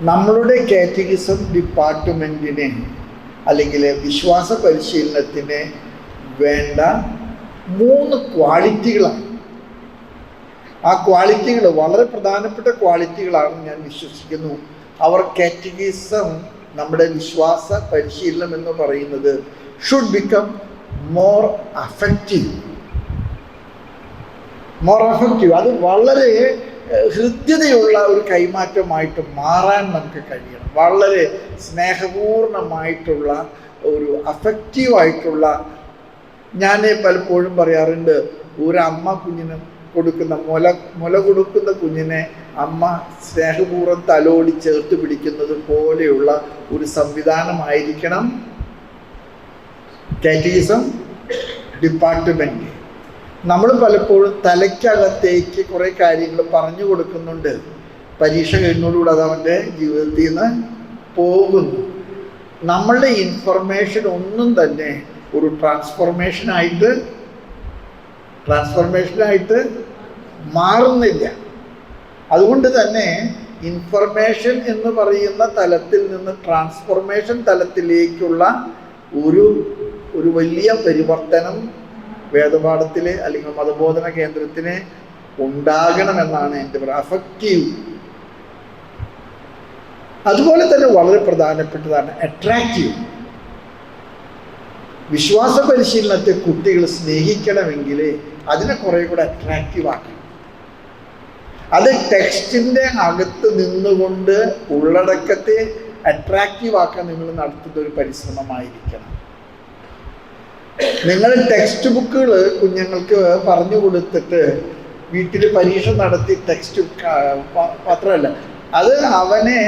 നമ്മളുടെ കാറ്റഗിസം ഡിപ്പാർട്ട്മെന്റിനെ അല്ലെങ്കിൽ വിശ്വാസ പരിശീലനത്തിന് വേണ്ട മൂന്ന് ക്വാളിറ്റികളാണ്. ആ ക്വാളിറ്റികൾ വളരെ പ്രധാനപ്പെട്ട ക്വാളിറ്റികളാണെന്ന് ഞാൻ വിശ്വസിക്കുന്നു. അവർ കാറ്റഗിസം നമ്മുടെ വിശ്വാസ പരിശീലനം എന്ന് പറയുന്നത് should become more effective more effective അത് വളരെ ഹൃദ്യതയുള്ള ഒരു കൈമാറ്റമായിട്ട് മാറാൻ നമുക്ക് കഴിയണം. വളരെ സ്നേഹപൂർണമായിട്ടുള്ള ഒരു അഫക്റ്റീവായിട്ടുള്ള ഞാൻ പലപ്പോഴും പറയാറുണ്ട് ഒരു അമ്മ കുഞ്ഞിന് കൊടുക്കുന്ന മുല മുല കൊടുക്കുന്ന കുഞ്ഞിനെ അമ്മ സ്നേഹപൂർവം തലോടി ചേർത്ത് പിടിക്കുന്നത് പോലെയുള്ള ഒരു സംവിധാനമായിരിക്കണം. കാറ്റഗിസം ഡിപ്പാർട്ട്മെന്റ് നമ്മൾ പലപ്പോഴും തലയ്ക്കകത്തേക്ക് കുറേ കാര്യങ്ങൾ പറഞ്ഞു കൊടുക്കുന്നുണ്ട്. പരീക്ഷ കഴിഞ്ഞോടുകൂടെ അത് അവന്റെ ജീവിതത്തിൽ നിന്ന് പോകുന്നു. നമ്മളുടെ ഇൻഫർമേഷൻ ഒന്നും തന്നെ ഒരു ട്രാൻസ്ഫോർമേഷനായിട്ട് ട്രാൻസ്ഫോർമേഷനായിട്ട് മാറുന്നില്ല. അതുകൊണ്ട് തന്നെ ഇൻഫർമേഷൻ എന്ന് പറയുന്ന തലത്തിൽ നിന്ന് ട്രാൻസ്ഫോർമേഷൻ തലത്തിലേക്കുള്ള ഒരു ഒരു വലിയ പരിവർത്തനം വേദപാഠത്തിൽ അല്ലെങ്കിൽ മതബോധന കേന്ദ്രത്തിന് ഉണ്ടാകണമെന്നാണ് എന്റെ പറയുക അഫക്റ്റീവ് അതുപോലെ തന്നെ വളരെ പ്രധാനപ്പെട്ടതാണ് അട്രാക്റ്റീവ് വിശ്വാസ പരിശീലനത്തെ കുട്ടികൾ സ്നേഹിക്കണമെങ്കിൽ അതിനെ കുറേ കൂടെ അട്രാക്റ്റീവ് ആക്കണം. അത് ടെക്സ്റ്റിന്റെ അകത്ത് നിന്നുകൊണ്ട് ഉള്ളടക്കത്തെ അട്രാക്റ്റീവ് ആക്കാൻ നിങ്ങൾ നടത്തുന്ന ഒരു പരിശ്രമമായിരിക്കണം. നിങ്ങൾ ടെക്സ്റ്റ് ബുക്കുകൾ കുഞ്ഞുങ്ങൾക്ക് പറഞ്ഞു കൊടുത്തിട്ട് വീട്ടിൽ പരീക്ഷ നടത്തി ടെക്സ്റ്റ് മാത്രമല്ല അത് അവനെ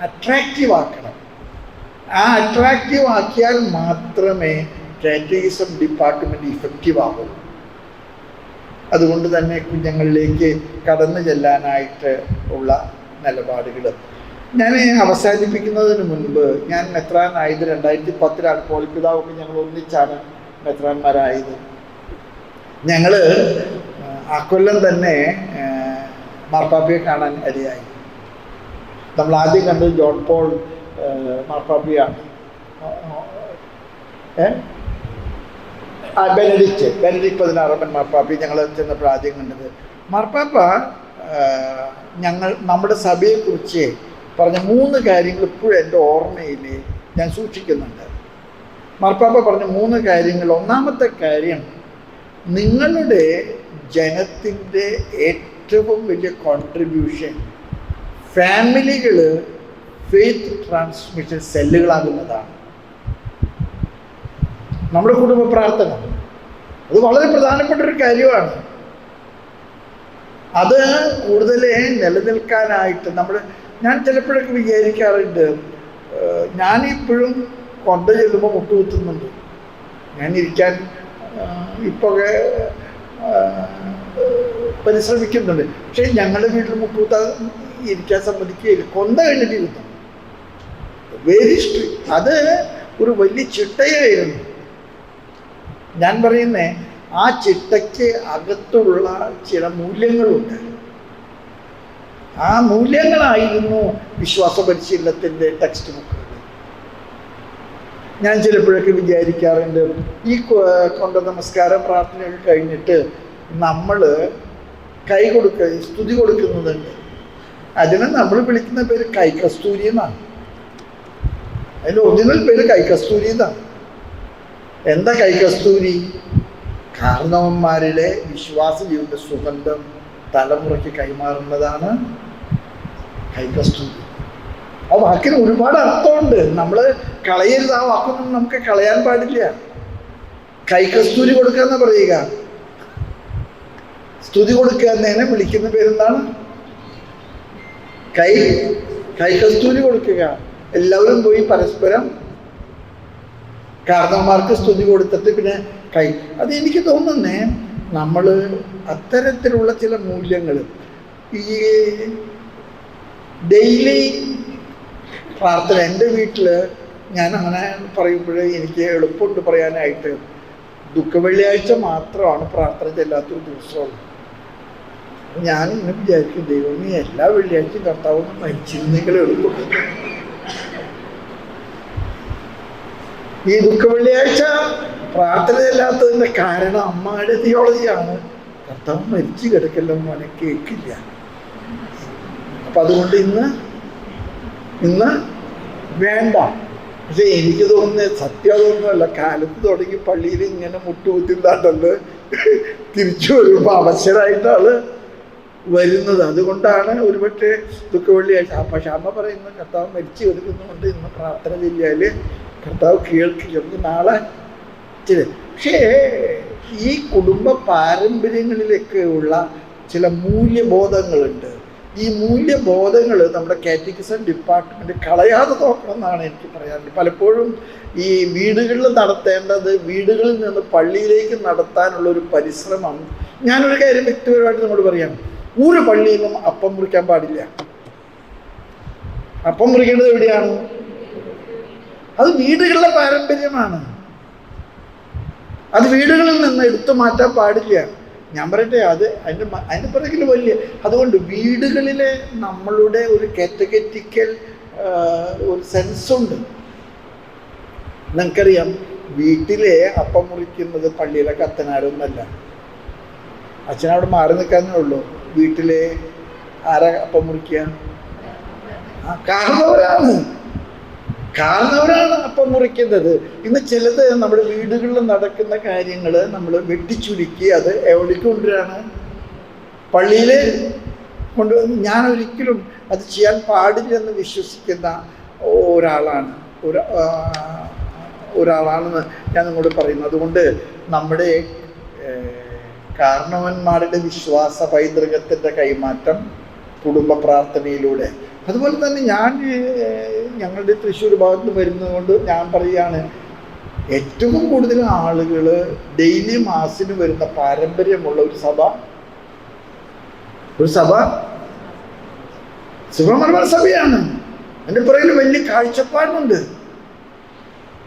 അട്രാക്റ്റീവ് ആക്കണം. ആ അട്രാക്റ്റീവ് ആക്കിയാൽ മാത്രമേ കാറ്റഗിസം ഡിപ്പാർട്ട്മെന്റ് ഇഫക്റ്റീവ് ആവുള്ളൂ അതുകൊണ്ട് തന്നെ കുഞ്ഞുങ്ങളിലേക്ക് കടന്നു ചെല്ലാനായിട്ട് ഉള്ള നിലപാടുകൾ ഞാൻ അവസാനിപ്പിക്കുന്നതിന് മുൻപ് ഞാൻ മെത്രാനായത് രണ്ടായിരത്തി പത്തിലാണ് പോളിപ്പിതാവൊക്കെ ഞങ്ങൾ ഒന്നിച്ചാണ് മെത്രാന്മാരായത്. ഞങ്ങൾ ആ കൊല്ലം തന്നെ മാർപ്പാപ്പിയെ കാണാൻ ഇടയായി നമ്മൾ ആദ്യം കണ്ടത് ജോൺ പോൾ മാർപ്പാപ്പിയാണ്. ആ ബെനഡിക്റ്റ് ബെനഡിക്റ്റ് പതിനാറാമൻ മാർപ്പാപ്പി ഞങ്ങൾ ചെന്നപ്പോൾ ആദ്യം കണ്ടത്. മാർപ്പാപ്പ ഞങ്ങൾ നമ്മുടെ സഭയെക്കുറിച്ച് പറഞ്ഞ മൂന്ന് കാര്യങ്ങൾ ഇപ്പോഴും എന്റെ ഓർമ്മയിൽ ഞാൻ സൂക്ഷിക്കുന്നുണ്ട്. മാർപ്പാപ്പ പറഞ്ഞ മൂന്ന് കാര്യങ്ങൾ. ഒന്നാമത്തെ കാര്യം നിങ്ങളുടെ ജനത്തിന്റെ ഏറ്റവും വലിയ കോൺട്രിബ്യൂഷൻ ഫാമിലികൾ ഫെയ്ത്ത് ട്രാൻസ്മിഷൻ സെല്ലുകളാകുന്നതാണ്. നമ്മുടെ കുടുംബ പ്രാർത്ഥന അത് വളരെ പ്രധാനപ്പെട്ട ഒരു കാര്യമാണ്. അത് കൂടുതൽ നിലനിൽക്കാനായിട്ട് നമ്മൾ ഞാൻ ചിലപ്പോഴൊക്കെ വിചാരിക്കാറുണ്ട് ഞാനിപ്പോഴും കൊണ്ട ചെല്ലുമ്പോൾ മുട്ടുകുത്തുന്നുണ്ട്. ഞാൻ ഇരിക്കാൻ ഇപ്പോൾ പരിശ്രമിക്കുന്നുണ്ട്. പക്ഷേ ഞങ്ങളുടെ വീട്ടിൽ മുട്ടുകുത്താൻ ഇരിക്കാൻ സമ്മതിക്കുകയില്ല. കൊന്ത കഴിഞ്ഞിട്ടിരുന്നു. വെരി സ്ട്രിക്റ്റ് അത് ഒരു വലിയ ചിട്ടയായിരുന്നു. ഞാൻ പറയുന്നേ ആ ചിട്ടയ്ക്ക് അകത്തുള്ള ചില മൂല്യങ്ങളുണ്ട്. ആ മൂല്യങ്ങളായിരുന്നു വിശ്വാസ പരിശീലനത്തിന്റെ ടെക്സ്റ്റ് ബുക്ക് ഞാൻ ചിലപ്പോഴൊക്കെ വിചാരിക്കാറുണ്ട് ഈ കൊണ്ട നമസ്കാരം പ്രാർത്ഥനയൊക്കെ കഴിഞ്ഞിട്ട് നമ്മൾ കൈ കൊടുക്ക സ്തുതി കൊടുക്കുന്നതുണ്ട് അതിനെ നമ്മൾ വിളിക്കുന്ന പേര് കൈകസ്തൂരി എന്നാണ്. അതിന്റെ ഒറിജിനൽ പേര് കൈകസ്തൂരി എന്നാണ്. എന്താ കൈകസ്തൂരി? കാരണവന്മാരുടെ വിശ്വാസ ജീവിത സുഗന്ധം തലമുറയ്ക്ക് കൈമാറുന്നതാണ് കൈകസ്തൂരി ആ വാക്കിന് ഒരുപാട് അർത്ഥമുണ്ട്. നമ്മൾ കളയരുത് ആ വാക്കൊന്നും നമുക്ക് കളയാൻ പാടില്ല. കൈകസ്തൂരി കൊടുക്കുക എന്ന് പറയുക. സ്തുതി കൊടുക്കുക എന്നതിനെ വിളിക്കുന്ന പേരെന്താണ്? കൈ കൈകസ്തൂരി കൊടുക്കുക. എല്ലാവരും പോയി പരസ്പരം കാരണവന്മാർക്ക് സ്തുതി കൊടുത്തിട്ട് പിന്നെ കൈ അത് എനിക്ക് തോന്നുന്നേ നമ്മൾ അത്തരത്തിലുള്ള ചില മൂല്യങ്ങൾ ഈ ഡെയിലി പ്രാർത്ഥന എന്റെ വീട്ടിൽ ഞാൻ അങ്ങനെ പറയുമ്പോഴേ എനിക്ക് എളുപ്പമുണ്ട് പറയാനായിട്ട്. ദുഃഖ വെള്ളിയാഴ്ച മാത്രമാണ് പ്രാർത്ഥന ചെല്ലാത്തൊരു ദിവസമുള്ളൂ. ഞാൻ ഇങ്ങനെ വിചാരിക്കും ദൈവമേ എല്ലാ വെള്ളിയാഴ്ചയും കർത്താവ് മരിച്ചിരുന്നെങ്കിൽ എളുപ്പം ഈ ദുഃഖ വെള്ളിയാഴ്ച പ്രാർത്ഥനയില്ലാത്തതിന്റെ കാരണം അമ്മയുടെ തിയോളജിയാണ് കർത്താവ് മരിച്ചു കിടക്കല്ലോ മോനെ കേൾക്കില്ല. അപ്പൊ അതുകൊണ്ട് ഇന്ന് ഇന്ന് വേണ്ട. പക്ഷേ എനിക്ക് തോന്നുന്നത് സത്യം അതൊന്നുമല്ല. കാലത്ത് തുടങ്ങി പള്ളിയിൽ ഇങ്ങനെ മുട്ടുകുത്തിണ്ടാട്ടൽ തിരിച്ചു വരുമ്പോൾ അവസരമായിട്ടാണ് വരുന്നത്. അതുകൊണ്ടാണ് ഒരുപക്ഷെ ദുഃഖ അപ്പം പക്ഷെ അമ്മ പറയുന്നത് കർത്താവ് മരിച്ചു വരുന്നതുകൊണ്ട് ഇന്ന് പ്രാർത്ഥന ചെയ്യാൽ കർത്താവ് കേൾക്കില്ല. നമുക്ക് നാളെ ചില പക്ഷേ ഈ കുടുംബ പാരമ്പര്യങ്ങളിലൊക്കെയുള്ള ചില മൂല്യബോധങ്ങളുണ്ട്. ഈ മൂല്യബോധങ്ങൾ നമ്മുടെ കാറ്റഗിസം ഡിപ്പാർട്ട്മെന്റ് കളയാതെ നോക്കണം എന്നാണ് എനിക്ക് പറയാനുള്ളത്. പലപ്പോഴും ഈ വീടുകളിൽ നടത്തേണ്ടത് വീടുകളിൽ നിന്ന് പള്ളിയിലേക്ക് നടത്താനുള്ള ഒരു പരിശ്രമം. ഞാനൊരു കാര്യം വ്യക്തിപരമായിട്ട് നമ്മോട് പറയാം. ഒരു പള്ളിയിലും അപ്പം മുറിക്കാൻ പാടില്ല. അപ്പം മുറിക്കേണ്ടത് എവിടെയാണ്? അത് വീടുകളിലെ പാരമ്പര്യമാണ്. അത് വീടുകളിൽ നിന്ന് എടുത്തു മാറ്റാൻ പാടില്ല. ഞാൻ പറയട്ടെ അത് അതിന്റെ അതിന്റെ പിറകിൽ വലിയ അതുകൊണ്ട് വീടുകളിലെ നമ്മളുടെ ഒരു കാറ്റഗറ്റിക്കൽ ഒരു സെൻസുണ്ട് നിങ്ങൾക്കറിയാം വീട്ടിലെ അപ്പം മുറിക്കുന്നത് പള്ളിയിലെ കത്തനാരൊന്നല്ല. അച്ഛനവിടെ മാറി നിൽക്കാനേ ഉള്ളൂ. വീട്ടിലെ ആരാ അപ്പം മുറിക്കുക? ആ കാണുന്നവരാണ് അപ്പം മുറിക്കുന്നത്. ഇന്ന് ചിലത് നമ്മുടെ വീടുകളിൽ നടക്കുന്ന കാര്യങ്ങൾ നമ്മൾ വെട്ടിച്ചുരുക്കി അത് എവിടേക്ക് കൊണ്ടുവരാണ്? പള്ളിയിൽ കൊണ്ട് ഞാൻ ഒരിക്കലും അത് ചെയ്യാൻ പാടില്ലെന്ന് വിശ്വസിക്കുന്ന ഒരാളാണ്. ഒരു ഒരാളാണെന്ന് ഞാൻ നിങ്ങളോട് പറയുന്നു. അതുകൊണ്ട് നമ്മുടെ കാരണവന്മാരുടെ വിശ്വാസ പൈതൃകത്തിന്റെ കൈമാറ്റം കുടുംബ പ്രാർത്ഥനയിലൂടെ. അതുപോലെ തന്നെ ഞാൻ ഞങ്ങളുടെ തൃശ്ശൂർ ഭാഗത്ത് വരുന്നതുകൊണ്ട് ഞാൻ പറയുകയാണ് ഏറ്റവും കൂടുതൽ ആളുകൾ ഡെയിലി മാസിന് വരുന്ന പാരമ്പര്യമുള്ള ഒരു സഭ. ഒരു സഭ? സുബ്രഹ്മണ്യ സഭയാണ്. എന്റെ പുറകിൽ വലിയ കാഴ്ചപ്പാടുണ്ട്.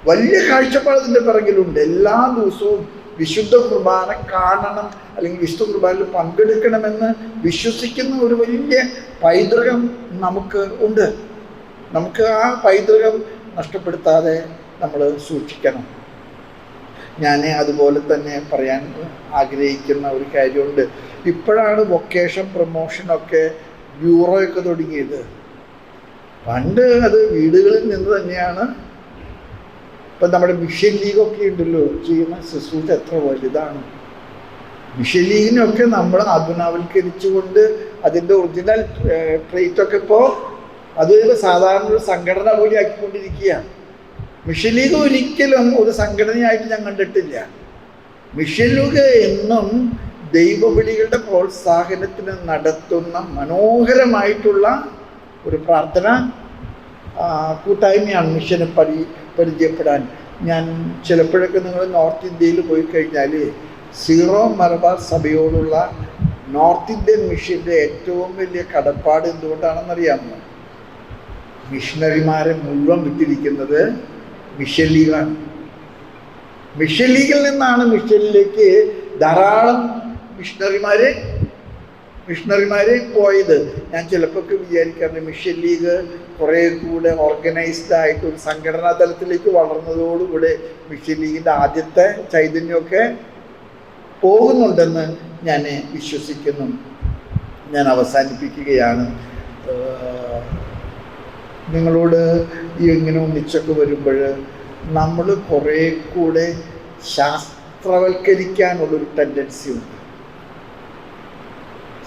വലിയ കാഴ്ചപ്പാട് അതിന്റെ പിറകിലുണ്ട്. എല്ലാ ദിവസവും വിശുദ്ധ കുർബാന കാണണം അല്ലെങ്കിൽ വിശുദ്ധ കുർബാനയിൽ പങ്കെടുക്കണമെന്ന് വിശ്വസിക്കുന്ന ഒരു വലിയ പൈതൃകം നമുക്ക് ഉണ്ട്. നമുക്ക് ആ പൈതൃകം നഷ്ടപ്പെടുത്താതെ നമ്മൾ സൂക്ഷിക്കണം. ഞാൻ അതുപോലെ തന്നെ പറയാൻ ആഗ്രഹിക്കുന്ന ഒരു കാര്യമുണ്ട്. ഇപ്പോഴാണ് വൊക്കേഷൻ പ്രൊമോഷനൊക്കെ ബ്യൂറോയൊക്കെ തുടങ്ങിയത്. പണ്ട് അത് വീടുകളിൽ നിന്ന് തന്നെയാണ്. ഇപ്പം നമ്മുടെ മിഷൻ ലീഗൊക്കെ ഉണ്ടല്ലോ ചെയ്യുന്ന ശുശ്രൂഷ എത്ര വലുതാണ്. മിഷൻ ലീഗിനൊക്കെ നമ്മൾ ആധുനാവൽക്കരിച്ചുകൊണ്ട് അതിന്റെ ഒറിജിനൽ ട്രേറ്റ് ഒക്കെ ഇപ്പോൾ അത് ഒരു സാധാരണ ഒരു സംഘടന പോലെ ആക്കിക്കൊണ്ടിരിക്കുകയാണ്. മിഷൻ ലീഗ് ഒരിക്കലും ഒരു സംഘടനയായിട്ട് ഞാൻ കണ്ടിട്ടില്ല. മിഷൻ ലീഗ് എന്നും ദൈവവിളികളുടെ പ്രോത്സാഹനത്തിന് നടത്തുന്ന മനോഹരമായിട്ടുള്ള ഒരു പ്രാർത്ഥന കൂട്ടായ്മയാണ് മിഷനെ പരി പരിചയപ്പെടാൻ. ഞാൻ ചിലപ്പോഴൊക്കെ നിങ്ങൾ നോർത്ത് ഇന്ത്യയിൽ പോയി കഴിഞ്ഞാൽ സീറോ മലബാർ സഭയോടുള്ള നോർത്ത് ഇന്ത്യൻ മിഷന്റെ ഏറ്റവും വലിയ കടപ്പാട് എന്തുകൊണ്ടാണെന്നറിയാമോ? മിഷണറിമാരെ മുഴുവൻ വിട്ടിരിക്കുന്നത് മിഷൻ ലീഗാണ്. മിഷൻ ലീഗിൽ നിന്നാണ് മിഷനിലേക്ക് ധാരാളം മിഷണറിമാരെ മിഷണറിമാര് പോയത്. ഞാൻ ചിലപ്പോൾ വിചാരിക്കാറുണ്ട് മിഷൻ ലീഗ് കുറേ കൂടെ ഓർഗനൈസ്ഡ് ആയിട്ട് ഒരു സംഘടനാ തലത്തിലേക്ക് വളർന്നതോടുകൂടെ മിഷൻ ലീഗിന്റെ ആദ്യത്തെ ചൈതന്യമൊക്കെ പോകുന്നുണ്ടെന്ന് ഞാൻ വിശ്വസിക്കുന്നു. ഞാൻ അവസാനിപ്പിക്കുകയാണ്. നിങ്ങളോട് ഇങ്ങനെ ഒന്നിച്ചൊക്കെ വരുമ്പോൾ നമ്മൾ കുറേ കൂടെ ശാസ്ത്രവൽക്കരിക്കാനുള്ളൊരു ടെൻഡൻസി ഉണ്ട്.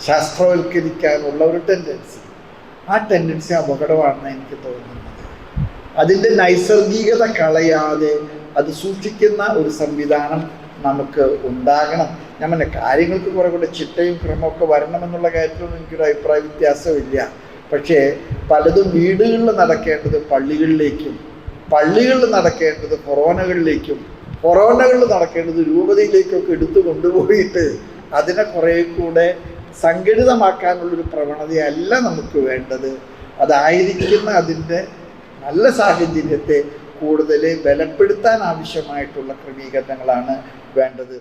ശാസ്ത്രവൽക്കരിക്കാനുള്ള ഒരു ടെൻഡൻസി ആ ടെൻഡൻസി അപകടമാണെന്ന് എനിക്ക് തോന്നുന്നത്. അതിന്റെ നൈസർഗികത കളയാതെ അത് സൂക്ഷിക്കുന്ന ഒരു സംവിധാനം നമുക്ക് ഉണ്ടാകണം. ഞാൻ പറഞ്ഞ കാര്യങ്ങൾക്ക് കുറെ കൂടെ ചിട്ടയും ക്രമമൊക്കെ വരണമെന്നുള്ള കാര്യത്തിലൊന്നും എനിക്കൊരു അഭിപ്രായ വ്യത്യാസമില്ല. പക്ഷേ പലതും വീടുകളിൽ നടക്കേണ്ടത് പള്ളികളിലേക്കും പള്ളികളിൽ നടക്കേണ്ടത് കൊറോണകളിലേക്കും കൊറോണകളിൽ നടക്കേണ്ടത് രൂപതയിലേക്കൊക്കെ എടുത്തു കൊണ്ടുപോയിട്ട് അതിനെ കുറേ കൂടെ സംഘടിതമാക്കാനുള്ളൊരു പ്രവണതയല്ല നമുക്ക് വേണ്ടത്. അതായിരിക്കുന്ന അതിന്റെ നല്ല സാഹചര്യത്തെ കൂടുതൽ ബലപ്പെടുത്താൻ ആവശ്യമായിട്ടുള്ള ക്രമീകരണങ്ങളാണ് വേണ്ടത്.